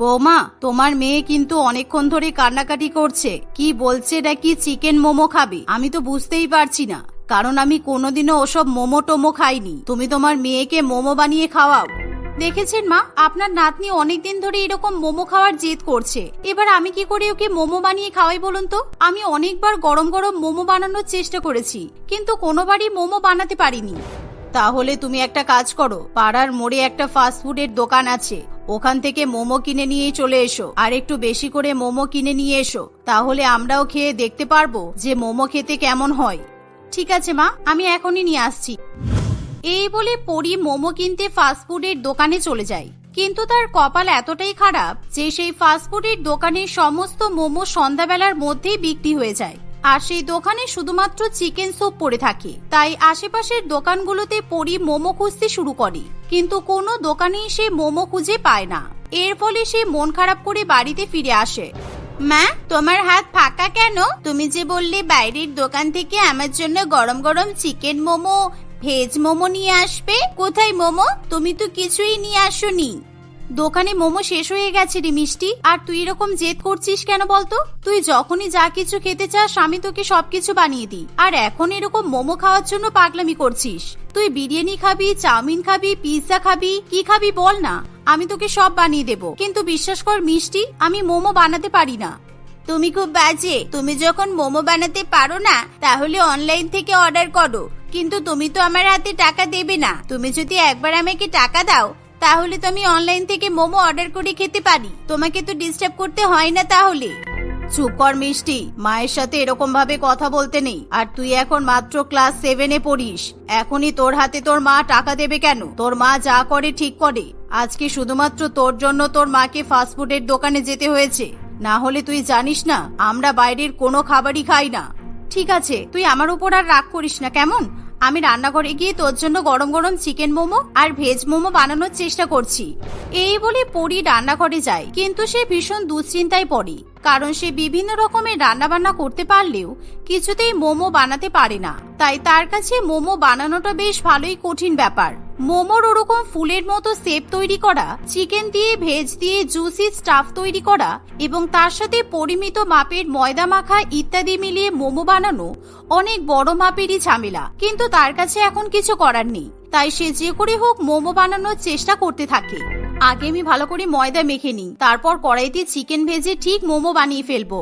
বৌমা, তোমার মেয়ে কিন্তু অনেকক্ষণ ধরে কান্নাকাটি করছে। কি বলছে নাকি চিকেন মোমো খাবে? আমি তো বুঝতেই পারছি না। কারণ আমি কোনোদিনও ওসব মোমো টোমো খাইনি। তুমি তোমার মেয়েকে মোমো বানিয়ে খাওয়াও। দেখেছেন মা, আপনার নাতনি অনেকদিন ধরে এরকম মোমো খাওয়ার জেদ করছে। এবার আমি কি করে ওকে মোমো বানিয়ে খাওয়াই বলুন তো? আমি অনেকবার গরম গরম মোমো বানানোর চেষ্টা করেছি, কিন্তু কোনোবারই মোমো বানাতে পারিনি। তাহলে তুমি একটা কাজ করো, পাড়ার মোড়ে একটা ফাস্টফুডের দোকান আছে। ওখান থেকে মোমো কিনে নিয়ে চলে এসো। আর একটু বেশি করে মোমো কিনে নিয়ে এসো। তাহলে আমরাও খেয়ে দেখতে পারব যে মোমো খেতে কেমন হয়। ঠিক আছে, মা। আমি এখনই নিয়ে আসছি। এই বলে পরি মোমো কিনতে ফাস্টফুডের দোকানে চলে যায়। কিন্তু তার কপাল এতটাই খারাপ যে সেই ফাস্টফুডের দোকানের সমস্ত মোমো সন্ধ্যাবেলার মধ্যেই বিক্রি হয়ে যায়। আর সেই দোকানে শুধুমাত্র চিকেন স্যুপ পড়ে থাকে। তাই আশেপাশের দোকানগুলোতে পরি মোমো খুঁজতে শুরু করে। কিন্তু কোনো দোকানেই সে মোমো খুঁজে পায় না। এর ফলে সে মন খারাপ করে বাড়িতে ফিরে আসে। মা, তোমার হাত ফাঁকা কেন? তুমি যে বললে বাইরের দোকান থেকে আমার জন্য গরম গরম চিকেন মোমো, ভেজ মোমো নিয়ে আসবে। কোথায় মোমো? তুমি তো কিছুই নিয়ে আসোনি। দোকানে মোমো শেষ হয়ে গেছে রে মিষ্টি। আর তুই এরকম জেদ করছিস কেন বলতো? তুই যখনই যা কিছু খেতে চাস, আমি তোকে সবকিছু বানিয়ে দিই। আর এখন এরকম মোমো খাওয়ার জন্য পাগলামি করছিস। তুই বিরিয়ানি খাবি, চাউমিন খাবি, পিৎজা খাবি, কি খাবি বল না। আমি তোকে সব বানিয়ে দেব। কিন্তু বিশ্বাস কর মিষ্টি, আমি মোমো বানাতে পারি না। তুমি খুব বাজে। তুমি যখন মোমো বানাতে পারো না, তাহলে অনলাইন থেকে অর্ডার করো। কিন্তু তুমি তো আমার হাতে টাকা দেবে না। তুমি যদি একবার আমাকে টাকা দাও তাহলে তো আমি অনলাইন থেকে মোমো অর্ডার করে খেতে পারি। তোমাকে তো ডিস্টার্ব করতে হয় না তাহলে। চুপ কর মিষ্টি, মায়ের সাথে এরকম ভাবে কথা বলতে নেই। আর তুই এখন মাত্র ক্লাস সেভেনে পড়িস। এখনই তোর হাতে তোর মা টাকা দেবে কেন? তোর মা যা করে ঠিক করে। আজকে শুধুমাত্র তোর জন্য তোর মাকে ফাস্টফুডের দোকানে যেতে হয়েছে। না হলে তুই জানিস না, আমরা বাইরের কোনো খাবারই খাই না। ঠিক আছে, তুই আমার উপর আর রাগ করিস না, কেমন? আমি রান্নাঘরে গিয়ে তোর জন্য গরম গরম চিকেন মোমো আর ভেজ মোমো বানানোর চেষ্টা করছি। এই বলে পরি রান্নাঘরে যায়, কিন্তু সে ভীষণ দুশ্চিন্তায় পড়ে, কারণ সে বিভিন্ন রকমের রান্না বান্না করতে পারলেও কিছুতেই মোমো বানাতে পারে না। তাই তার কাছে মোমো বানানোটা বেশ ভালোই কঠিন ব্যাপার। মোমোর ওরকম ফুলের মতো সেপ তৈরি করা, চিকেন দিয়ে ভেজ দিয়ে জুসি স্টাফ তৈরি করা এবং তার সাথে পরিমিত মাপের ময়দা মাখা ইত্যাদি মিলিয়ে মোমো বানানো অনেক বড় মাপেরই ঝামেলা। কিন্তু তার কাছে এখন কিছু করার নেই। তাই সে যে করে হোক মোমো বানানোর চেষ্টা করতে থাকে। আগে আমি ভালো করে ময়দা মেখে নিই, তারপর কড়াইতে চিকেন ভেজে ঠিক মোমো বানিয়ে ফেলব।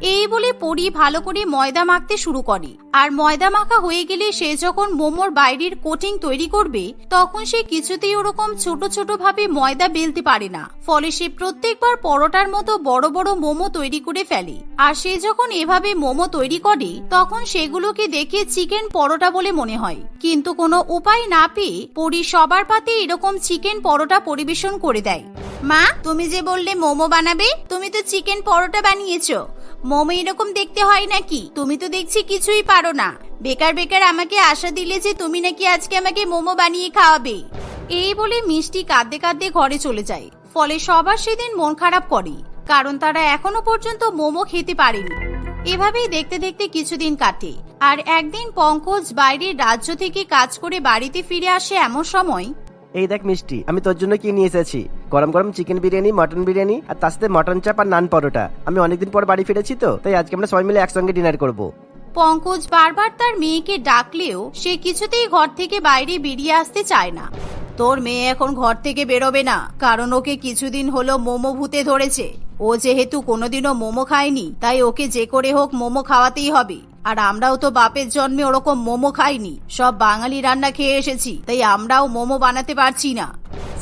এই বলে পরি ভালো করে ময়দা মাখতে শুরু করে। আর ময়দা মাখা হয়ে গেলে সে যখন মোমোর বাইরের কোটিং তৈরি করবে, তখন সে কিছুতেই ওরকম ছোট ছোট ভাবে ময়দা বেলতে পারে না। ফলে সে প্রত্যেকবার পরোটার মতো বড় বড় মোমো তৈরি করে ফেলে। আর সে যখন এভাবে মোমো তৈরি করে, তখন সেগুলোকে দেখে চিকেন পরোটা বলে মনে হয়। কিন্তু কোনো উপায় না পেয়ে পরি সবার পাতে এরকম চিকেন পরোটা পরিবেশন করে দেয়। মা, তুমি যে বললে মোমো বানাবে, তুমি তো চিকেন পরোটা বানিয়েছো। মোমো এরকম দেখতে হয় নাকি? তুমি তো দেখছি কিছুই পারো না। বেকার বেকার আমাকে আশা দিলে যে তুমি নাকি আজকে আমাকে মোমো বানিয়ে খাওয়াবে। এই বলে মিষ্টি কাঁদতে কাঁদতে ঘরে চলে যায়। ফলে সবার সেদিন মন খারাপ করে, কারণ তারা এখনও পর্যন্ত মোমো খেতে পারেনি। এভাবেই দেখতে দেখতে কিছুদিন কাটে, আর একদিন পঙ্কজ বাইরের রাজ্য থেকে কাজ করে বাড়িতে ফিরে আসে এমন সময় এই দেখ মিষ্টি, আমি তোর জন্য কি নিয়ে এসেছি? গরম গরম চিকেন বিরিয়ানি মটন বিরিয়ানি, আর তার সাথে মটন চাপ আর নান পরোটা। আমি অনেকদিন পর বাড়ি ফিরেছি তো, তাই আজকে আমরা সবাই মিলে একসঙ্গে ডিনার করব। পঙ্কজ বারবার তার মেয়েকে ডাকলেও সে কিছুতেই ঘর থেকে বাইরে বেরিয়ে আসতে চায় না। তোর মেয়ে এখন ঘর থেকে বেরোবে না, কারণ ওকে কিছুদিন হলো মোমো ভূতে ধরেছে। ও যেহেতু কোনোদিনও মোমো খায়নি, তাই ওকে যে করে হোক মোমো খাওয়াতেই হবে। আর আমরাও তো বাপের জন্মে ওরকম মোমো খাইনি। সব বাঙালি রান্না খেয়ে এসেছি তাই আমরাও মোমো বানাতে পারছি না।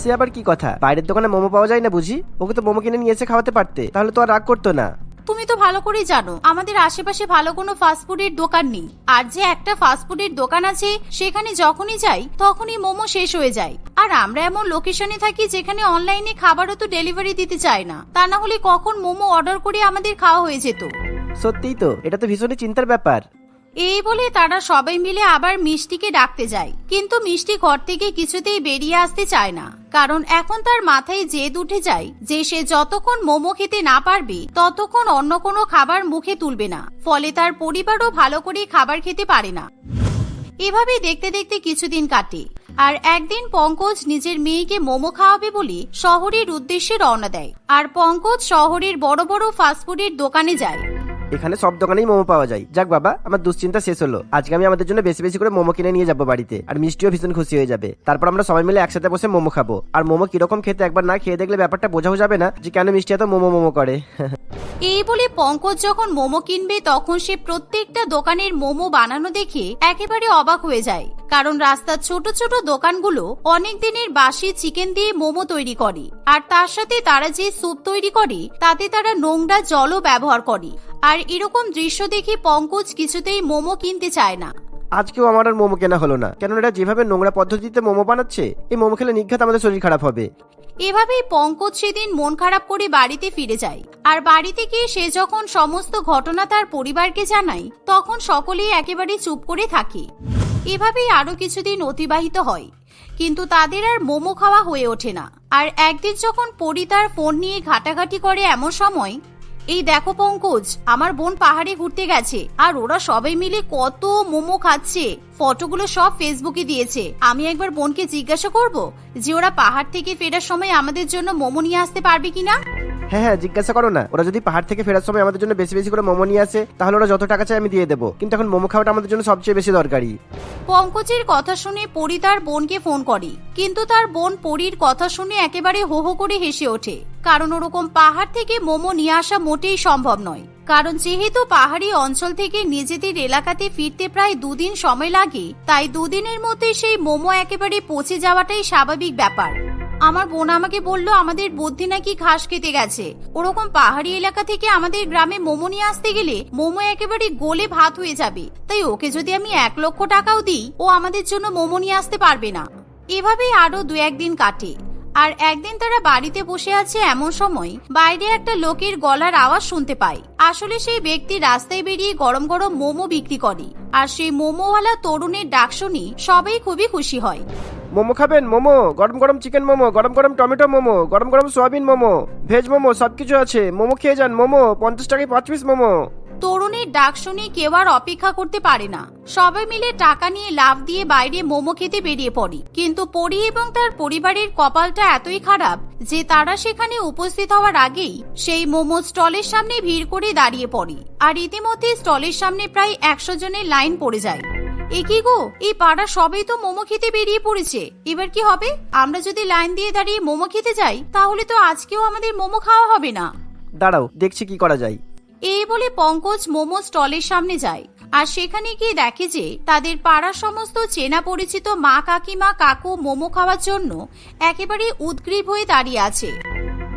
সে আবার কি কথা? বাইরের দোকানে মোমো পাওয়া যায় না বুঝি? ওকে তো মোমো কিনে নিয়ে এসে খাওয়াতে পারতে তাহলে তো আর রাগ করতো না। তুমি তো ভালো করেই জানো আমাদের আশেপাশে ভালো কোনো ফাস্টফুডের দোকান নেই। আর যে একটা ফাস্টফুডের দোকান আছে সেখানে যখনই যাই তখনই মোমো শেষ হয়ে যায়। আর আমরা এমন লোকেশনে থাকি যেখানে অনলাইনে খাবারও তো ডেলিভারি দিতে চায় না। তা না হলে কখন মোমো অর্ডার করে আমাদের খাওয়া হয়ে যেত। সত্যিই তো, এটা তো ভীষণই চিন্তার ব্যাপার। এই বলে তারা সবাই মিলে আবার মিষ্টিকে ডাকতে যায়। কিন্তু মিষ্টি ঘর থেকে কিছুতেই বেরিয়ে আসতে চায় না। কারণ এখন তার মাথায় জেদ উঠে যায় যে সে যতক্ষণ মোমো খেতে না পারবে, ততক্ষণ অন্য কোনো খাবার মুখে তুলবে না। ফলে তার পরিবারও ভালো করে খাবার খেতে পারে না। এভাবে দেখতে দেখতে কিছুদিন কাটে। আর একদিন পঙ্কজ নিজের মেয়েকে মোমো খাওয়াবে বলে শহরের উদ্দেশ্যে রওনা দেয়। আর পঙ্কজ শহরের বড় বড় ফাস্টফুডের দোকানে যায়। এখানে সব দোকানেই মোমো পাওয়া যায়। যাক বাবা, আমার দুশ্চিন্তা শেষ হলো। আজকে আমি আমাদের জন্য বেশি বেশি করে মোমো কিনে নিয়ে যাব বাড়িতে। আর মিষ্টিও ভীষণ খুশি হয়ে যাবে। তারপর আমরা সবাই মিলে একসাথে বসে মোমো খাব। আর মোমো কীরকম খেতে একবার না খেয়ে দেখলে ব্যাপারটা বোঝাও যাবে না যে কেন মিষ্টি এত মোমো মোমো করে। এই বলে পঙ্কজ যখন মোমো কিনবে, তখন সে প্রত্যেকটা দোকানের মোমো বানানো দেখে একেবারে অবাক হয়ে যায়। কারণ রাস্তার ছোট ছোট দোকানগুলো অনেক দিনের বাসি চিকেন দিয়ে মোমো তৈরি করে। আর তার সাথে তারা যে স্যুপ তৈরি করে, তাতে তারা নোংরা জলও ব্যবহার করে। আর এরকম দৃশ্য দেখে পঙ্কজ কিছুতেই মোমো কিনতে চায় না। আজকেও আমার আর মোমো কেনা হলো না। কেন এটা যেভাবে নোংরা পদ্ধতিতে মোমো বানাচ্ছে, এই মোমো খেলে নিঘাত আমাদের শরীর খারাপ হবে। এভাবেই পঙ্কজ সেদিন মন খারাপ করে বাড়িতে ফিরে যায়। আর বাড়িতে গিয়ে সে যখন সমস্ত ঘটনা তার পরিবারকে জানায়, তখন সকলেই একেবারে চুপ করে থাকে। এভাবেই আরও কিছুদিন অতিবাহিত হয়। কিন্তু তাদের আর মোমো খাওয়া হয়ে ওঠে না। আর একদিন যখন পরি তার ফোন নিয়ে ঘাটাঘাটি করে এমন সময় এই দেখো পঙ্কজ, আমার বোন পাহাড়ে ঘুরতে গেছে, আর ওরা সবাই মিলে কত মোমো খাচ্ছে। ফটোগুলো সব ফেসবুকে দিয়েছে। আমি একবার বোনকে জিজ্ঞাসা করব যে ওরা পাহাড় থেকে ফেরার সময় আমাদের জন্য মোমো নিয়ে আসতে পারবে কিনা? হ্যাঁ হ্যাঁ জিজ্ঞাসা করো না। ওরা যদি পাহাড় থেকে ফেরার সময় আমাদের জন্য বেশি বেশি করে মোমো নিয়ে আসে, তাহলে ওরা যত টাকা চাই আমি দিয়ে দেবো। কিন্তু এখন মোমো খাওয়াটা আমাদের জন্য সবচেয়ে বেশি দরকারি। পঙ্কজের কথা শুনে পরি তার বোনকে ফোন করে। কিন্তু তার বোন পরির কথা শুনে একেবারে হো হো করে হেসে ওঠে। কারণ ওরকম পাহাড় থেকে মোমো নিয়ে আসা মোটেই সম্ভব নয়। কারণ যেহেতু পাহাড়ি অঞ্চল থেকে নিজেদের এলাকাতে ফিরতে প্রায় দুদিন সময় লাগে, তাই দুদিনের মধ্যে সেই মোমো একেবারে পচে যাওয়াটাই স্বাভাবিক ব্যাপার। আমার বোন আমাকে বলল, আমাদের বুদ্ধি নাকি ঘাস খেতে গেছে। ওরকম পাহাড়ি এলাকা থেকে আমাদের গ্রামে মোমো নিয়ে আসতে গেলে মোমো একেবারে গোলে ভাত হয়ে যাবে। তাই ওকে যদি আমি এক লক্ষ টাকাও দিই, ও আমাদের জন্য মোমো নিয়ে আসতে পারবে না। এভাবেই আরও দু একদিন কাটে। আর একদিন তারা বাড়িতে বসে আছে এমন সময় বাইরে একটা লোকের গলার আওয়াজ শুনতে পায়। আসলে সেই ব্যক্তি রাস্তায় বেরিয়ে গরম গরম মোমো বিক্রি করে। আর সেই মোমোওয়ালা তরুণের ডাক শুনি সবাই খুবই খুশি হয়। মোমো খাবেন? মোমো? গরম গরম চিকেন মোমো, গরম গরম টমেটো মোমো, গরম গরম সয়াবিন মোমো ভেজ মোমো, সবকিছু আছে। মোমো খেয়ে যান, মোমো, পঞ্চাশ টাকায় পাঁচ পিস মোমো। তরুণীর ডাক শুনে কেউ আর অপেক্ষা করতে পারে না। সবাই মিলে টাকা নিয়ে লাভ দিয়ে বাইরে মোমো খেতে বেরিয়ে পড়ে। কিন্তু পরি এবং তার পরিবারের কপালটা এতই খারাপ যে তারা সেখানে উপস্থিত হওয়ার আগেই সেই মোমো স্টলের সামনে ভিড় করে দাঁড়িয়ে পড়ে। আর ইতিমধ্যে স্টলের সামনে প্রায় একশো জনের লাইন পড়ে যায়। এ কি গো? এই পাড়া সবাই তো মোমো খেতে বেরিয়ে পড়েছে। এবার কি হবে? আমরা যদি লাইন দিয়ে দাঁড়িয়ে মোমো খেতে যাই তাহলে তো আজকেও আমাদের মোমো খাওয়া হবে না। দাঁড়াও দেখছি কি করা যায়। এই বলে পঙ্কজ মোমো স্টলের সামনে যায়। আর সেখানে গিয়ে দেখে যে তাদের পাড়ার সমস্ত চেনা পরিচিত মা কাকিমা কাকু মোমো খাওয়ার জন্য একেবারে উদ্গ্রীব হয়ে দাঁড়িয়ে আছে।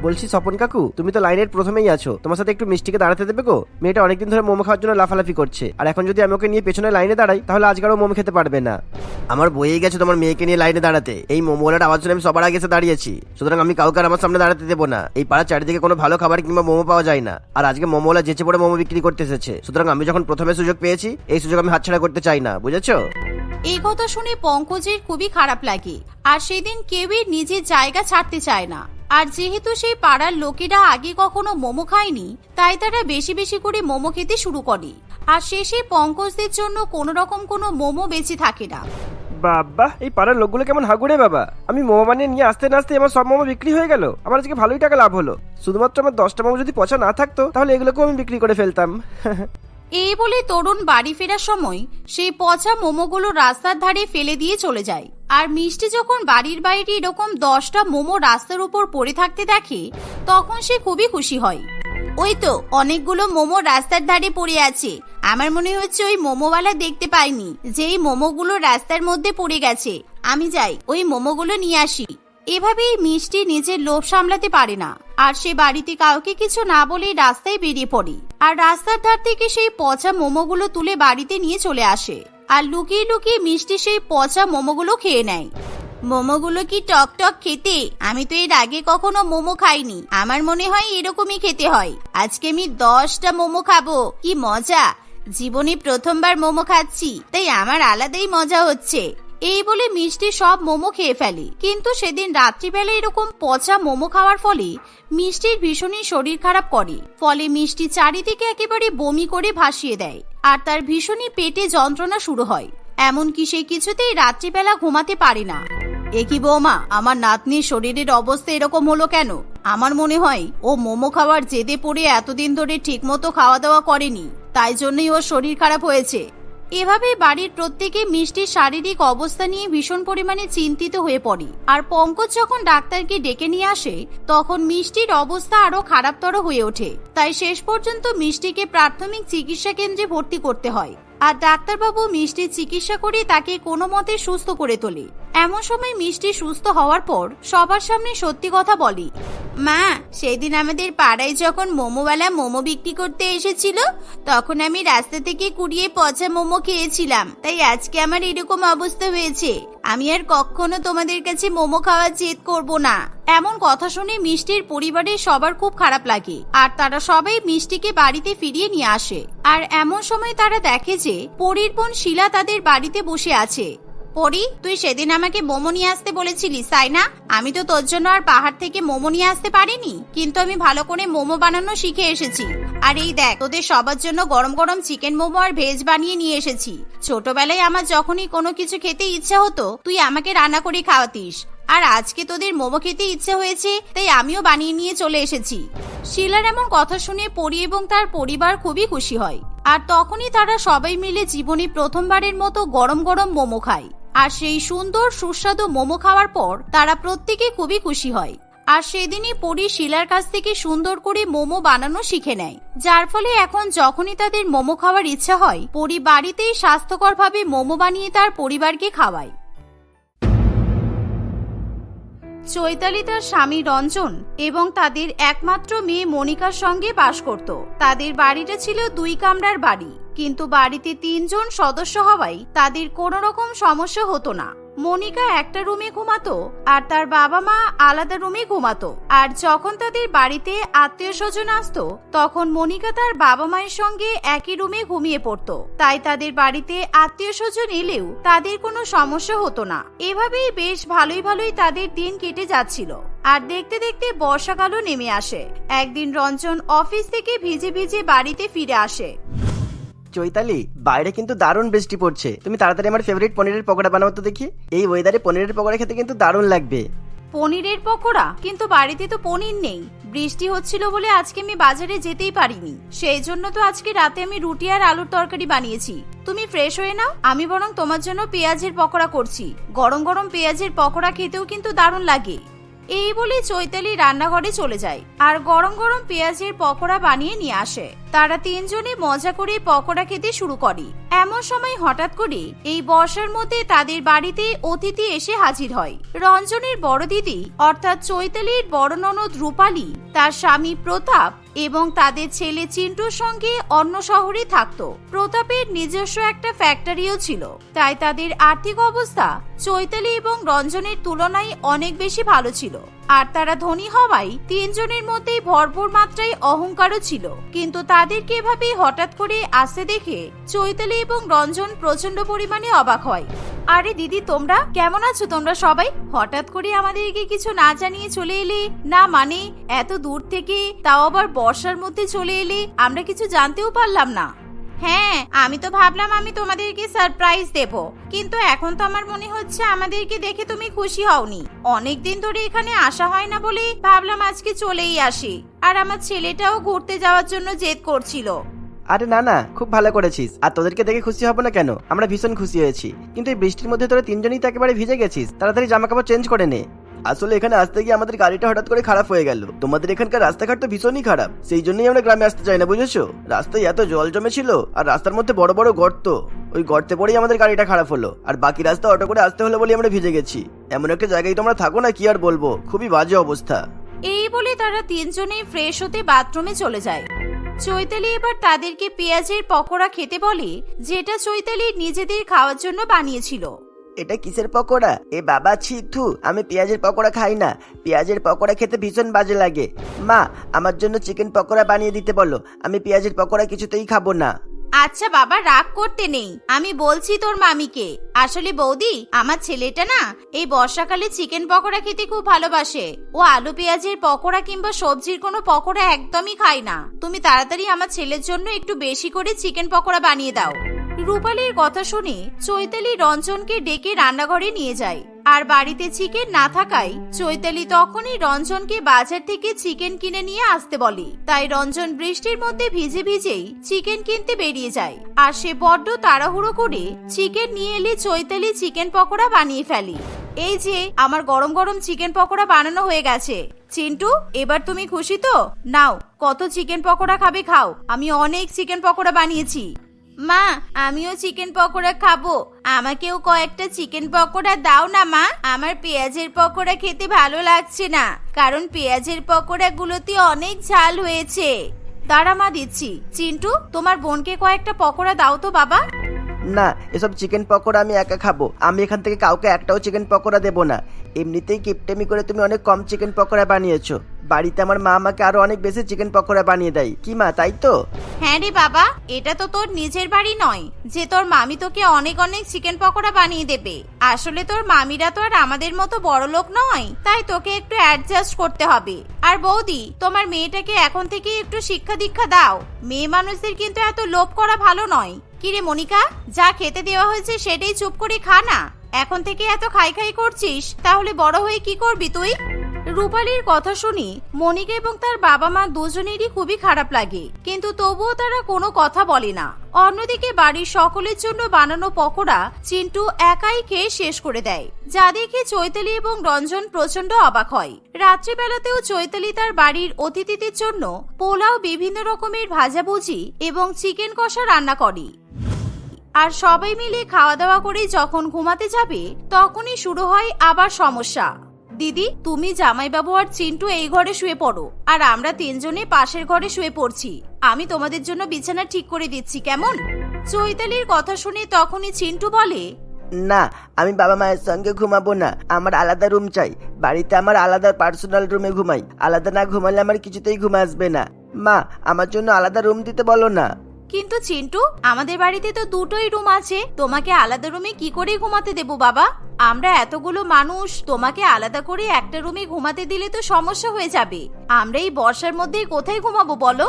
বলছি স্বপন কাকু, তুমি তো লাইনের প্রথমেই আছো। তোমার সাথে একটু মিষ্টিকে দাঁড়াতে দেবে গো? মেয়েটা অনেকদিন ধরে মোমো খাওয়ার জন্য লাফালাফি করছে। আর এখন যদি আমি ওকে নিয়ে পেছনে লাইনে দাঁড়াই, তাহলে আজকে আজকারও মোমো খেতে পারবে না। আমার বইয়ে গেছে তোমার মেয়েকে নিয়ে লাইনে দাঁড়াতে। এই মোমোলার আওয়াজ শুনে আমি সবার আগে এসে দাঁড়িয়েছি। সুতরাং আমি কাউকে আর আমার সামনে দাঁড়াতে দেবো না। এই পাড়ার চারিদিকে কোনো ভালো খাবার কিংবা মোমো পাওয়া যায় না। আর আজকে মোমোলা যেচে পড়ে মোমো বিক্রি করতে এসেছে। সুতরাং আমি যখন প্রথমে সুযোগ পেয়েছি, এই সুযোগ আমি হাতছাড়া করতে চাই না। বুঝেছ? এই কথা শুনে পঙ্কজের খুবই খারাপ লাগে। আর সেদিন কেউই নিজের জায়গা ছাড়তে চায় না। আর যেহেতু সেই পাড়ার লোকেরা আগে কখনো মোমো খায়নি, তাই তারা বেশি বেশি করে মোমো খেতে শুরু করে। আর শেষে পঙ্কজদের জন্য কোনো রকম কোনো মোমো বেঁচে থাকে না। বাবা, এই পাড়ার লোকগুলো কেমন হাগুড়ে বাবা? আমি মোমো বানিয়ে নিয়ে আসতে না আসতে আমার সব মোমো বিক্রি হয়ে গেল। আমার আজকে ভালোই টাকা লাভ হলো। শুধুমাত্র আমার দশটা মোমো যদি পচা না থাকতো, তাহলে এগুলোকেও আমি বিক্রি করে ফেলতাম। এই বলে তরুণ বাড়ি ফেরার সময় সেই পচা মোমোগুলো রাস্তার ধারে ফেলে দিয়ে চলে যায়। আর মিষ্টি যখন বাড়ির বাইরে এরকম দশটা মোমো রাস্তার উপর পড়ে থাকতে দেখে, তখন সে খুবই খুশি হয়। ওই তো, অনেকগুলো মোমো রাস্তার ধারে পড়ে আছে। আমার মনে হচ্ছে ওই মোমোওয়ালা দেখতে পাইনি, যে এই মোমোগুলো রাস্তার মধ্যে পড়ে গেছে। আমি যাই, ওই মোমোগুলো নিয়ে আসি। এভাবেই মিষ্টি নিজের লোভ সামলাতে পারে না। আর সে বাড়িতে কাউকে কিছু না বলেই রাস্তায় বেরিয়ে পড়ে। আর রাস্তার ধার থেকে সেই পচা মোমোগুলো তুলে বাড়িতে নিয়ে চলে আসে। আর লুকিয়ে লুকিয়ে মিষ্টি সেই পচা মোমোগুলো খেয়ে নেয়। মোমোগুলো কি টক টক খেতে? আমি তো এর আগে কখনো মোমো খাইনি। আমার মনে হয় এরকমই খেতে হয়। আজকে আমি দশটা মোমো খাব। কি মজা! জীবনে প্রথমবার মোমো খাচ্ছি। তাই আমার আলাদাই মজা হচ্ছে। এই বলে মিষ্টি সব মোমো খেয়ে ফেলে। কিন্তু সেদিন রাত্রিবেলা এরকম পচা মোমো খাওয়ার ফলে মিষ্টির ভীষণই শরীর খারাপ করে। ফলে মিষ্টি চারিদিকে একেবারে বমি করে ভাসিয়ে দেয় আর তার ভীষণই পেটে যন্ত্রণা শুরু হয়। এমনকি সে কিছুতেই রাত্রিবেলা ঘুমাতে পারে না। এ কি বৌমা, আমার নাতনির শরীরের অবস্থা এরকম হলো কেন? আমার মনে হয় ও মোমো খাওয়ার জেদে পড়ে এতদিন ধরে ঠিকমতো খাওয়া দাওয়া করেনি। তাই জন্যই ওর শরীর খারাপ হয়েছে। এভাবে বাড়ির প্রত্যেকে মিষ্টির শারীরিক অবস্থা নিয়ে ভীষণ পরিমাণে চিন্তিত হয়ে পড়ে। আর পঙ্কজ যখন ডাক্তারকে ডেকে নিয়ে আসে, তখন মিষ্টির অবস্থা আরও খারাপতর হয়ে ওঠে। তাই শেষ পর্যন্ত মিষ্টিকে প্রাথমিক চিকিৎসা কেন্দ্রে ভর্তি করতে হয়। আর ডাক্তারবাবু মিষ্টির চিকিৎসা করে তাকে কোনো মতে সুস্থ করে তোলে। এমন সময় মিষ্টি সুস্থ হওয়ার পর সবার সামনে সত্যি কথা বলি, মা, সেদিন আমাদের পাড়ায় যখন মোমোওয়ালা মোমো বিক্রি করতে এসেছিল, তখন আমি রাস্তা থেকে কুড়িয়ে পচা মোমো খেয়েছিলাম। তাই আজকে আমার এরকম অবস্থা হয়েছে। আমি আর কখনো তোমাদের কাছে মোমো খাওয়ার জেদ করব না। এমন কথা শুনে মিষ্টির পরিবারের সবার খুব খারাপ লাগে। আর তারা সবাই মিষ্টিকে বাড়িতে ফিরিয়ে নিয়ে আসে। আর এমন সময় তারা দেখে যে পরীর বোন শিলা তাদের বাড়িতে বসে আছে। পরি, তুই সেদিন আমাকে মোমো নিয়ে আসতে বলেছিলিস তাই না? আমি তো তোর জন্য আর পাহাড় থেকে মোমো নিয়ে আসতে পারিনি। কিন্তু আমি ভালো করে মোমো বানানো শিখে এসেছি। আর এই দেখ, তোদের সবার জন্য গরম গরম চিকেন মোমো আর ভেজ বানিয়ে নিয়ে এসেছি। ছোটবেলায় আমার যখনই কোনো কিছু খেতে ইচ্ছা হতো, তুই আমাকে রান্না করে খাওয়াতিস। আর আজকে তোদের মোমো খেতে ইচ্ছে হয়েছে, তাই আমিও বানিয়ে নিয়ে চলে এসেছি। শিলার এমন কথা শুনে পরি এবং তার পরিবার খুবই খুশি হয়। আর তখনই তারা সবাই মিলে জীবনে প্রথমবারের মতো গরম গরম মোমো খায়। আর সেই সুন্দর, সুস্বাদু মোমো খাওয়ার পর তারা প্রত্যেকে খুবই খুশি হয়। আর সেদিনই পরি শিলার কাছ থেকে সুন্দর করে মোমো বানানো শিখে নেয়। যার ফলে এখন যখনই তাদের মোমো খাওয়ার ইচ্ছা হয়, পরি বাড়িতেই স্বাস্থ্যকরভাবে মোমো বানিয়ে তার পরিবারকে খাওয়ায়। চৈতালি তার স্বামী রঞ্জন এবং তাদের একমাত্র মেয়ে মনিকার সঙ্গে বাস করত। তাদের বাড়িটা ছিল দুই কামরার বাড়ি। কিন্তু বাড়িতে তিনজন সদস্য হওয়ায় তাদের কোনো রকম সমস্যা হতো না। মনিকা একটা রুমে ঘুমাতো আর তার বাবা মা আলাদা রুমে ঘুমাতো। আর যখন তাদের বাড়িতে আত্মীয় স্বজন আসতো, তখন মনিকা তার বাবা মায়ের সঙ্গে একই রুমে ঘুমিয়ে পড়তো। তাই তাদের বাড়িতে আত্মীয় স্বজন এলেও তাদের কোনো সমস্যা হতো না। এভাবেই বেশ ভালোই ভালোই তাদের দিন কেটে যাচ্ছিল। আর দেখতে দেখতে বর্ষাকালও নেমে আসে। একদিন রঞ্জন অফিস থেকে ভিজে ভিজে বাড়িতে ফিরে আসে। চৈতালি বাইরে কিন্তু দারুণ বৃষ্টি পড়ছে। তুমি তাড়াতাড়ি আমার ফেভারিট পনিরের পকোড়া বানাবো তো দেখি। এই ওয়েদারে পনিরের পকোড়া খেতে কিন্তু দারুণ লাগবে। পনিরের পকোড়া? কিন্তু বাড়িতে তো পনির নেই। বৃষ্টি হচ্ছিল বলে আজকে আমি বাজারে যেতেই পারিনি। সেই জন্য তো আজকে রাতে আমি রুটি আর আলুর তরকারি বানিয়েছি। তুমি ফ্রেশ হয়ে নাও। আমি বরং তোমার জন্য পেঁয়াজের পকোড়া করছি। গরম গরম পেঁয়াজের পকোড়া খেতেও কিন্তু দারুণ লাগে। এই বলে চৈতালি রান্নাঘরে চলে যায়। আর গরম গরম পেঁয়াজের পকোড়া বানিয়ে নিয়ে আসে। তারা তিনজনে মজা করে পকোড়া খেতে শুরু করে। এমন সময় হঠাৎ করে এই বর্ষার মধ্যে তাদের বাড়িতে অতিথি এসে হাজির হয়। রঞ্জনের বড় দিদি, অর্থাৎ চৈতালির বড় ননদ রূপালী, তার স্বামী প্রতাপ এবং তাদের ছেলে চিন্টুর সঙ্গে অন্য শহরে থাকত। প্রতাপের নিজস্ব একটা ফ্যাক্টরিও ছিল। তাই তাদের আর্থিক অবস্থা চৈতালি এবং রঞ্জনের তুলনায় অনেক বেশি ভালো ছিল। আর তারা ধনী হওয়ায় তিনজনের মধ্যেই ভরপুর মাত্রায় অহংকারও ছিল। কিন্তু তাদেরকে এভাবে হঠাৎ করে আসতে দেখে চৈতালি এবং রঞ্জন প্রচণ্ড পরিমাণে অবাক হয়। আরে দিদি, তোমরা কেমন আছো? তোমরা সবাই? হঠাৎ করে আমাদেরকে কিছু না জানিয়ে চলে এলে? না মানে এত দূর থেকে তাও আবার বর্ষার মধ্যে চলে এলে? আমরা কিছু জানতেও পারলাম না। হ্যাঁ আমি তো ভাবলাম আমি তোমাদেরকে সারপ্রাইজ দেব। কিন্তু এখন তো আমার মনে হচ্ছে আমাদেরকে দেখে তুমি খুশি হওনি। অনেক দিন ধরে এখানে আসা হয় না বলে ভাবলাম আজকে চলেই আসি। আর আমার ছেলেটাও ঘুরতে যাওয়ার জন্য জেদ করছিল। আরে না না, খুব ভালো করেছিস। আর তোদেরকে দেখে খুশি হব না কেন? আমরা ভীষণ খুশি হয়েছি। কিন্তু এই বৃষ্টির মধ্যে তোরা তিনজনই তো একেবারে ভিজে গেছিস। তাড়াতাড়ি জামা কাপড় চেঞ্জ করে নে। আসলে এখানে আসতে গিয়ে আমাদের গাড়িটা হঠাৎ করে খারাপ হয়ে গেল। তোমাদের এখানকার রাস্তাঘাট তো ভীষণই খারাপ। সেই জন্যই আমরা গ্রামে আসতে চাই না, বুঝেছ? রাস্তায় এত জল জমেছিল, আর রাস্তার মধ্যে বড় বড় গর্ত। ওই গর্তে পড়েই আমাদের গাড়িটা খারাপ হলো। আর বাকি রাস্তা অটো করে আসতে হলো বলে আমরা ভিজে গেছি। এমন একটা জায়গায় তোমরা থাকো না, কি আর বলব? খুবই বাজে অবস্থা। এই বলে তারা তিনজনেই ফ্রেশ হতে বাথরুমে চলে যায়। চৈতালি এবার তাদেরকে পেঁয়াজের পকোড়া খেতে বলে, যেটা চৈতালি নিজেদের খাওয়ার জন্য বানিয়েছিল। এটা কিসের পকোড়া? এ বাবা ছিথু আমি পেঁয়াজের পকোড়া খাই না। পেঁয়াজের পকোড়া খেতে ভীষণ বাজে লাগে। মা, আমার জন্য চিকেন পকোড়া বানিয়ে দিতে বলো। আমি পেঁয়াজের পকোড়া কিছুতেই খাব না। আচ্ছা বাবা, রাগ করতে নেই। আমি বলছি তোর মামিকে। আসলে বৌদি, আমার ছেলেটা না, এই বর্ষাকালে চিকেন পকোড়া খেতে খুব ভালোবাসে। ও আলু পেঁয়াজের পকোড়া কিংবা সবজির কোনো পকোড়া একদমই খায় না। তুমি তাড়াতাড়ি আমার ছেলের জন্য একটু বেশি করে চিকেন পকোড়া বানিয়ে দাও। রূপালীর কথা শুনে চৈতালি রঞ্জনকে ডেকে রান্নাঘরে নিয়ে যায়। আর বাড়িতে চিকেন না থাকায় চৈতালি তখনই রঞ্জনকে বাজার থেকে চিকেন কিনে নিয়ে আসতে বলে। তাই রঞ্জন বৃষ্টির মধ্যে ভিজে ভিজেই চিকেন কিনতে বেরিয়ে যায়। আর সে বড্ড তাড়াহুড়ো করে চিকেন নিয়ে এলে চৈতালি চিকেন পকোড়া বানিয়ে ফেলে। এই যে, আমার গরম গরম চিকেন পকোড়া বানানো হয়ে গেছে। চিন্টু, এবার তুমি খুশি তো? নাও, কত চিকেন পকোড়া খাবে খাও। আমি অনেক চিকেন পকোড়া বানিয়েছি। মা, আমিও চিকেন পকোড়া খাব। আমাকেও কয়েকটা চিকেন পকোড়া দাও না, মা। আমার পেঁয়াজের পকোড়া খেতে ভালো লাগছে না, কারণ পেঁয়াজের পকোড়াগুলোতে অনেক ঝাল হয়েছে। দাঁড়া মা, দিচ্ছি। চিন্টু, তোমার বোনকে কয়েকটা পকোড়া দাও তো, বাবা। না, এসব চিকেন পকোড়া আমি একা খাব। আমি এখান থেকে কাউকে একটাও চিকেন পকোড়া দেবো না। এমনিতেই কিপটেমি করে তুমি অনেক কম চিকেন পকোড়া বানিয়েছো। বাড়িতে আমার মা আমাকে আরও অনেক বেশি চিকেন পকোড়া বানিয়ে দেয়। কি মা, তাই তো? হ্যাঁ রে বাবা, এটা তো তোর নিজের বাড়ি নয়, যে তোর মামি তোকে অনেক অনেক চিকেন পকোড়া বানিয়ে দেবে। আসলে তোর মামিরা তো আর আমাদের মতো বড় লোক নয়, তাই তোকে একটু অ্যাডজাস্ট করতে হবে। আর বৌদি, তোমার মেয়েটাকে এখন থেকে একটু শিক্ষা দীক্ষা দাও। মেয়ে মানুষদের কিন্তু এত লোভ করা ভালো নয়। কিরে মনিকা, যা খেতে দেওয়া হয়েছে সেটাই চুপ করে খা না। এখন থেকে এত খাই খাই করছিস, তাহলে বড় হয়ে কি করবি তুই? রূপালীর কথা শুনি মনিকা এবং তার বাবা মা দুজনেরই খুবই খারাপ লাগে, কিন্তু তবুও তারা কোনো কথা বলে না। অন্যদিকে বাড়ির সকলের জন্য বানানো পকোড়া চিন্টু একাই খেয়ে শেষ করে দেয়, যা দেখে চৈতালি এবং রঞ্জন প্রচণ্ড অবাক হয়। রাত্রিবেলাতেও চৈতালি তার বাড়ির অতিথিদের জন্য পোলাও বিভিন্ন রকমের ভাজাভুজি এবং চিকেন কষা রান্না করে। আর সবাই মিলে খাওয়া দাওয়া করে যখন ঘুমাতে যাবে, তখনই শুরু হয় আবার সমস্যা। দিদি, তুমি জামাইবাবু আর চিন্টু এই ঘরে শুয়ে পড়ো, আর আমরা তিনজনে পাশের ঘরে শুয়ে পড়ছি। আমি তোমাদের জন্য বিছানা ঠিক করে দিচ্ছি, কেমন? চৈতালির কথা শুনে তখনই চিন্টু বলে, না, আমি বাবা মায়ের সঙ্গে ঘুমাবো না। আমার আলাদা রুম চাই। বাড়িতে আমার আলাদা পার্সোনাল রুমে ঘুমাই। আলাদা না ঘুমালে আমার কিছুতেই ঘুম আসবে না। মা, আমার জন্য আলাদা রুম দিতে বলো না। কিন্তু চিন্টু, আমাদের বাড়িতে তো দুটোই রুম আছে। তোমাকে আলাদা রুমে কি করে ঘুমাতে দেবো, বাবা? আমরা এতগুলো মানুষ, তোমাকে আলাদা করে একটা রুমে ঘুমাতে দিলে তো সমস্যা হয়ে যাবে। আমরা এই বর্ষার মধ্যে কোথায় ঘুমাবো বলো?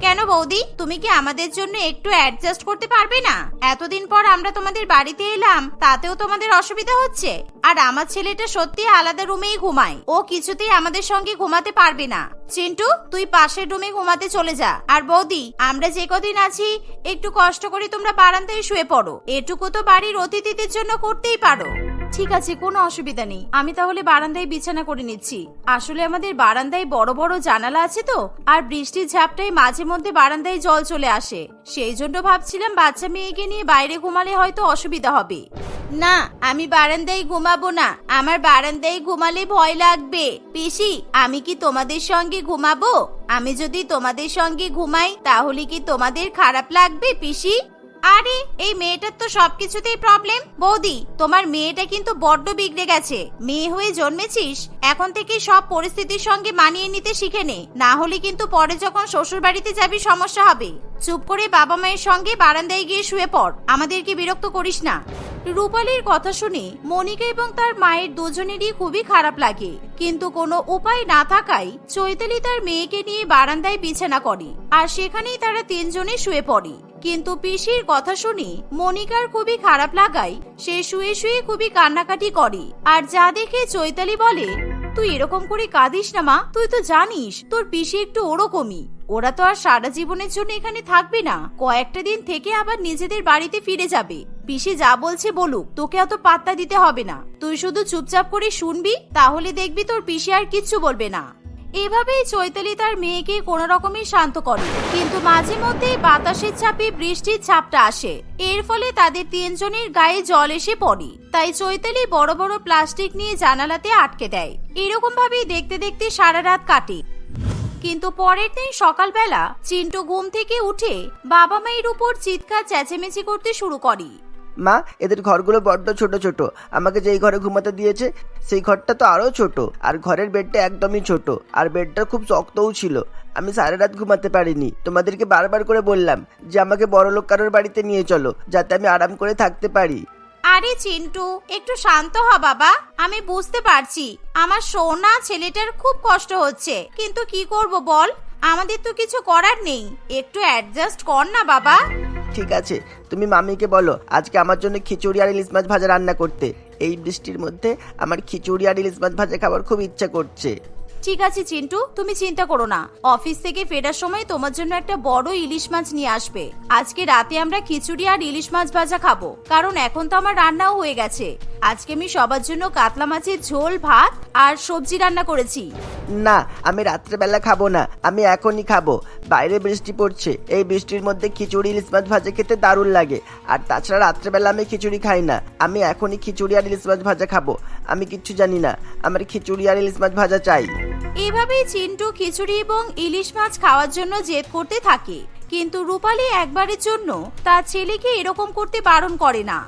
কেন বৌদি, তুমি কি আমাদের জন্য একটু অ্যাডজাস্ট করতে পারবে না? এতদিন পর আমরা তোমাদের বাড়িতে এলাম, তাতেও তোমাদের অসুবিধা হচ্ছে। আর আমার ছেলেটা সত্যি আলাদা রুমেই ঘুমায়। ও কিছুতেই আমাদের সঙ্গে ঘুমাতে পারবে না। চিন্টু, তুই পাশের রুমে ঘুমাতে চলে যা। আর বৌদি, আমরা যে কদিন আছি, একটু কষ্ট করে তোমরা বারান্দায় শুয়ে পড়ো। এটুকু তো বাড়ির অতিথিদের জন্য করতেই পারো। ঠিক আছে, কোনো অসুবিধা নেই। আমি তাহলে বারান্দায় বিছানা করে নিচ্ছি। আসলে আমাদের বারান্দায় বড় বড় জানালা আছে তো, আর বৃষ্টির ঝাপটায় মাঝে মধ্যে বারান্দায় জল চলে আসে। সেই জন্য ভাবছিলাম বাচ্চা মেয়েকে নিয়ে বাইরে ঘুমালে হয়তো অসুবিধা হবে। না, আমি বারান্দায় ঘুমাবো না। আমার বারান্দায় ঘুমালে ভয় লাগবে। পিসি, আমি কি তোমাদের সঙ্গে ঘুমাবো? আমি যদি তোমাদের সঙ্গে ঘুমাই, তাহলে কি তোমাদের খারাপ লাগবে, পিসি? আরে, এই মেয়েটার তো সবকিছুতেই প্রবলেম বৌদি, তোমার মেয়েটা কিন্তু বড্ড বিগড়ে গেছে। মেয়ে হয়ে জন্মেছিস, এখন থেকে সব পরিস্থিতির সঙ্গে মানিয়ে নিতে শিখে নে। না হলে কিন্তু পরে যখন শ্বশুর বাড়িতে যাবি সমস্যা হবে। চুপ করে বাবা মায়ের সঙ্গে বারান্দায় গিয়ে শুয়ে পড়। আমাদেরকে বিরক্ত করিস না। রূপালীর কথা শুনে মনিকা এবং তার মায়ের দুজনেরই খুবই খারাপ লাগে। কিন্তু কোনো উপায় না থাকায় চৈতালি তার মেয়েকে নিয়ে বারান্দায় বিছানা করে আর সেখানেই তারা তিনজনে শুয়ে পড়ে। কিন্তু পিসির কথা শুনে মনিকার খুবই খারাপ লাগায় সে শুয়ে শুয়ে খুবই কান্নাকাটি করে। আর যা দেখে চৈতালি বলে, তুই এরকম করে কাঁদিস না মা, তুই তো জানিস তোর পিসি একটু ওরকমই। ওরা তো আর সারা জীবনের জন্য এখানে থাকবে না। কয়েকটা দিন থেকে আবার নিজেদের বাড়িতে ফিরে যাবে। পিসি যা বলছে বলুক, তোকে অত পাত্তা দিতে হবে না। তুই শুধু চুপচাপ করে শুনবি, তাহলে দেখবি তোর পিসি আর কিচ্ছু বলবে না। এভাবেই চৈতালি তার মেয়েকে কোন রকমের শান্ত করে। কিন্তু মাঝে মধ্যে বাতাসের চাপে বৃষ্টির ছাপটা আসে। এর ফলে তাদের তিনজনের গায়ে জল এসে পড়ে। তাই চৈতালি বড় বড় প্লাস্টিক নিয়ে জানালাতে আটকে দেয়। এরকম ভাবেই দেখতে দেখতে সারা রাত কাটে। কিন্তু পরের দিন সকালবেলা চিন্টু ঘুম থেকে উঠে বাবা মায়ের উপর চিৎকার, চেঁচেমেচি করতে শুরু করে। মা, এদের ঘরগুলো বড্ড ছোট ছোট। আমাকে যেই ঘরে ঘুমাতে দিয়েছে, সেই ঘরটা তো আরও ছোট। আর ঘরের বেডটা একদমই ছোট। আর বেডটা খুব শক্তও ছিল। আমি সারা রাত ঘুমাতে পারিনি। তোমাদেরকে বারবার করে বললাম যে, আমাকে বড় লোক কারোর বাড়িতে নিয়ে চলো, যাতে আমি আরাম করে থাকতে পারি। আরে চিন্টু, একটু শান্ত হ বাবা। আমি বুঝতে পারছি, আমার সোনা ছেলেটার খুব কষ্ট হচ্ছে। কিন্তু কি করব বল? আমাদের তো কিছু করার নেই। একটু অ্যাডজাস্ট কর না বাবা। ঠিক আছে, তুমি মামিকে বলো, আজকে আমার জন্য খিচুড়ি আর ইলিশ মাছ ভাজা রান্না করতে। এই বৃষ্টির মধ্যে আমার খিচুড়ি আর ইলিশ মাছ ভাজা খাবার খুব ইচ্ছা করছে। ঠিক আছে, চিন্টু, তুমি চিন্তা করো না। অফিস থেকে ফেরার সময় তোমার জন্য একটা বড় ইলিশ মাছ নিয়ে আসবে। আজকে রাতে আমরা খিচুড়ি আর ইলিশ মাছ ভাজা খাব, কারণ এখন তো আমার রান্নাও হয়ে গেছে। আজকে আমি সবার জন্য কাতলা মাছের ঝোল, ভাত আর সবজি রান্না করেছি। না, আমি রাত্রেবেলা খাব না, আমি এখনই খাব। বাইরে বৃষ্টি পড়ছে, এই বৃষ্টির মধ্যে খিচুড়ি, ইলিশ মাছ ভাজা খেতে দারুণ লাগে। আর তাছাড়া রাত্রেবেলা আমি খিচুড়ি খাই না, আমি এখনই খিচুড়ি আর ইলিশ মাছ ভাজা খাব। আমি কিচ্ছু জানি না, আমার খিচুড়ি আর ইলিশ মাছ ভাজা চাই। এভাবেই চিন্টু খিচুড়ি এবং ইলিশ মাছ খাওয়ার জন্য জেদ করতে থাকে। কিন্তু রূপালী একবারের জন্য তার ছেলেকে এরকম করতে বারণ করে না।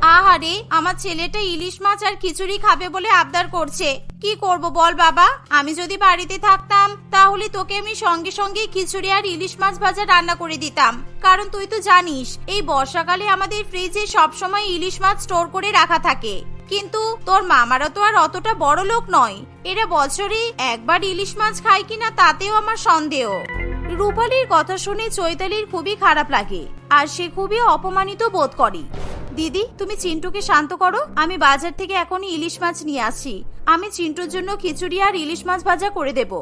আহারে আমার ছেলেটা ইলিশ মাছ আর খিচুড়ি খাবে বলে আবদার করছে। কি করব বল বাবা? আমি যদি বাড়িতে থাকতাম, তাহলে তোকে আমি সঙ্গে সঙ্গে খিচুড়ি আর ইলিশ মাছ ভাজা রান্না করে দিতাম। কারণ তুই তো জানিস, এই বর্ষাকালে আমাদের ফ্রিজে সবসময় ইলিশ মাছ স্টোর করে রাখা থাকে। কিন্তু তোর মামারা তো আর অতটা বড় লোক নয়। এরা বছরে একবার ইলিশ মাছ খায় কিনা তাতেও আমার সন্দেহ। রূপালীর কথা শুনে চৈতালির খুবই খারাপ লাগে, আর সে খুবই অপমানিত বোধ করে। দিদি, তুমি চিন্টুকে শান্ত করো। আমি বাজার থেকে এখনই ইলিশ মাছ নিয়ে আসি। আমি চিন্টুর জন্য খিচুড়ি আর ইলিশ মাছ ভাজা করে দেব।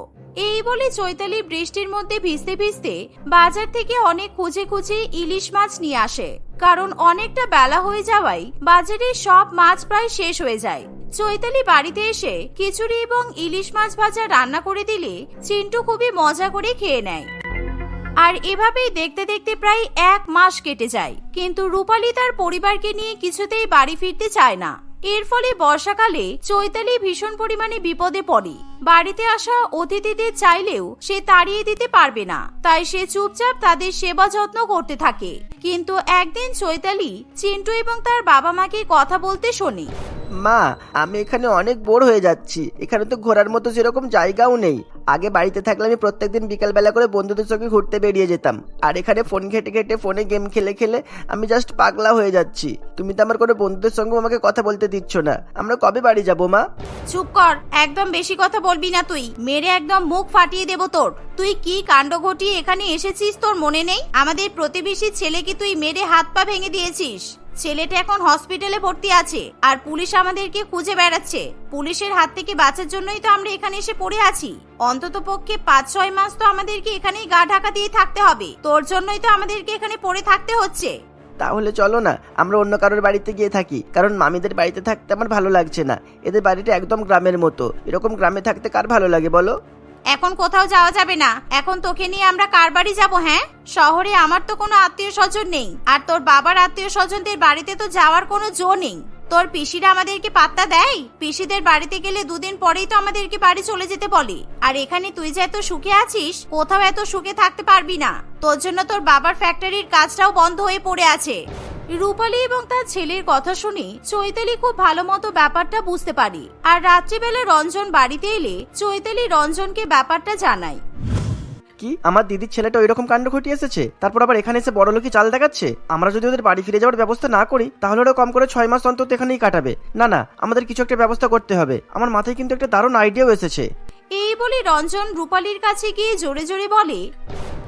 এই বলে চৈতালি বৃষ্টির মধ্যে ভিজতে ভিজতে বাজার থেকে অনেক খুঁজে খুঁজে ইলিশ মাছ নিয়ে আসে। কারণ অনেকটা বেলা হয়ে যাওয়ায় বাজারে সব মাছ প্রায় শেষ হয়ে যায়। চৈতালি বাড়িতে এসে খিচুড়ি এবং ইলিশ মাছ ভাজা রান্না করে দিলে চিন্টু খুবই মজা করে খেয়ে নেয়। আর এভাবেই দেখতে দেখতে প্রায় এক মাস কেটে যায়। কিন্তু রূপালী তার পরিবারকে নিয়ে কিছুতেই বাড়ি ফিরতে চায় না। এর ফলে বর্ষাকালে চৈতালি ভীষণ পরিমাণে বিপদে পড়ে। বাড়িতে আসা অতিথিদের চাইলেও সে তাড়িয়ে দিতে পারবে না। তাই সে চুপচাপ তাদের সেবা যত্ন করতে থাকে। কিন্তু একদিন চৈতালি চিন্টু এবং তার বাবা মাকে কথা বলতে শোনে। মা, আমি এখানে অনেক বোর হয়ে যাচ্ছি। এখানে তো ঘোরার মতো সেরকম জায়গাও নেই। আগে বাড়িতে থাকলে আমি প্রত্যেকদিন বিকালবেলা করে বন্ধুদের সঙ্গে ঘুরতে বেরিয়ে যেতাম। আর এখানে ফোন ঘেটে ঘেটে ফোনে গেম খেলে খেলে আমি জাস্ট পাগলা হয়ে যাচ্ছি। তুমি তো আমার কোনো বন্ধুদের সঙ্গে আমাকে কথা বলতে দিচ্ছ না। আমরা কবে বাড়ি যাব, মা? চুপ কর, একদম বেশি কথা বলবি না তুই। মেরে একদম মুখ ফাটিয়ে দেব তোর। তুই কি কাণ্ড ঘটিয়ে এখানে এসেছিস তোর মনে নেই? আমাদের প্রতিবেশী ছেলেকে তুই মেরে হাত পা ভেঙে দিয়েছিস। ছেলেটা এখন হসপিটালে ভর্তি আছে আর পুলিশ আমাদেরকে খুঁজে বেড়াচ্ছে। পুলিশের হাত থেকে বাঁচার জন্যই তো আমরা এখানে এসে পড়ে আছি। অন্তত পক্ষে পাঁচ, ছয় মাস তো আমাদেরকে এখানেই গা ঢাকা দিয়ে থাকতে হবে। তোর জন্যই তো আমাদেরকে এখানে পড়ে থাকতে হচ্ছে। তাহলে চলো না, আমরা অন্য কারোর বাড়িতে গিয়ে থাকি, কারণ মামিদের বাড়িতে থাকতে আমার ভালো লাগছে না। এদের বাড়িটা একদম গ্রামের মতো। এরকম গ্রামে থাকতে কার ভালো লাগে বলো? এখন কোথাও যাওয়া যাবে না। এখন তোকে নিয়ে আমরা কার বাড়ি যাব হ্যাঁ? শহরে আমার তো কোনো আত্মীয় স্বজন নেই। আর তোর বাবার আত্মীয় স্বজনদের বাড়িতে তো যাওয়ার কোনো জো নেই। তোর পিসিরা আমাদেরকে পাত্তা দেয়? পিসিদের বাড়িতে গেলে দুদিন পরেই তো আমাদেরকে বাড়ি চলে যেতে বলে। আর এখানে তুই যে এত সুখে আছিস, কোথাও এত সুখে থাকতে পারবি না। তোর জন্য তোর বাবার ফ্যাক্টরির কাজটাও বন্ধ হয়ে পড়ে আছে। রূপালী এবং তার ছেলের কথা শুনে চৈতালি খুব ভালো মতো ব্যাপারটা বুঝতে পারি। আর রাত্রিবেলা রঞ্জন বাড়িতে এলে চৈতালি রঞ্জনকে ব্যাপারটা জানায়। কি? আমার দিদির ছেলেটা ওইরকম কাণ্ড ঘটিয়ে এসেছে? তারপর আবার এখানে এসে বড় লোকই চাল দেখাচ্ছে? আমরা যদি ওদের বাড়ি ফিরে যাওয়ার ব্যবস্থা না করি তাহলে ওরা কম করে ছয় মাস অন্তত এখানেই কাটাবে। না না আমাদের কিছু একটা ব্যবস্থা করতে হবে। আমার মাথায় কিন্তু একটা দারুণ আইডিয়াও এসেছে। এই বলে রঞ্জন রূপালীর কাছে গিয়ে জোরে জোরে বলে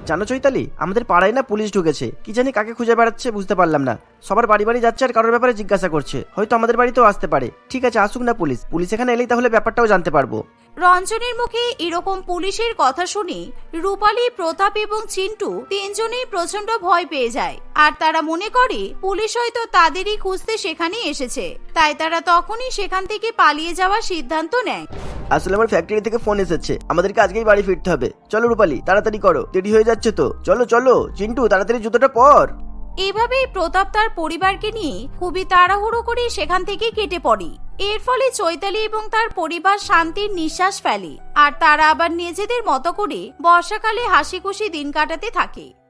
জানো চৈতালি, আমাদের পাড়ায় না পুলিশ ঢুকেছে। কি জানি কাকে খুঁজে বেড়াচ্ছে বুঝতে পারলাম না। সবার বাড়ি বাড়ি যাচ্ছে আর কারোর ব্যাপারে জিজ্ঞাসা করছে। হয়তো আমাদের বাড়িতেও আসতে পারে। ঠিক আছে, আসুক না পুলিশ। পুলিশ এখানে এলেই তাহলে ব্যাপারটাও জানতে পারব। রঞ্জনের মুখে এরকম পুলিশের কথা শুনে রূপালী, প্রতাপ এবং চিন্টু তিনজনেই প্রচণ্ড ভয় পেয়ে যায়। আর তারা মনে করে, পুলিশ হয়তো তাদেরই খুঁজতে সেখানে এসেছে। তাই তারা তখনই সেখান থেকে পালিয়ে যাওয়ার সিদ্ধান্ত নেয়। আসলে আমার ফ্যাক্টরি থেকে ফোন এসেছে। আমাদেরকে আজকেই বাড়ি ফিরতে হবে। চলো রূপালি, তাড়াতাড়ি করো। দেরি হয়ে যাচ্ছে তো। চলো চলো। চিন্টু, তাড়াতাড়ি জুতোটা পর। এভাবেই প্রতাপ তার পরিবারকে নিয়ে খুবই তাড়াহুড়ো করে সেখান থেকে কেটে পড়ে। এর ফলে চৈতালি এবং তার পরিবার শান্তির নিঃশ্বাস ফেলে, আর তারা আবার নিজেদের মতো করে বর্ষাকালে হাসি খুশি দিন কাটাতে থাকে।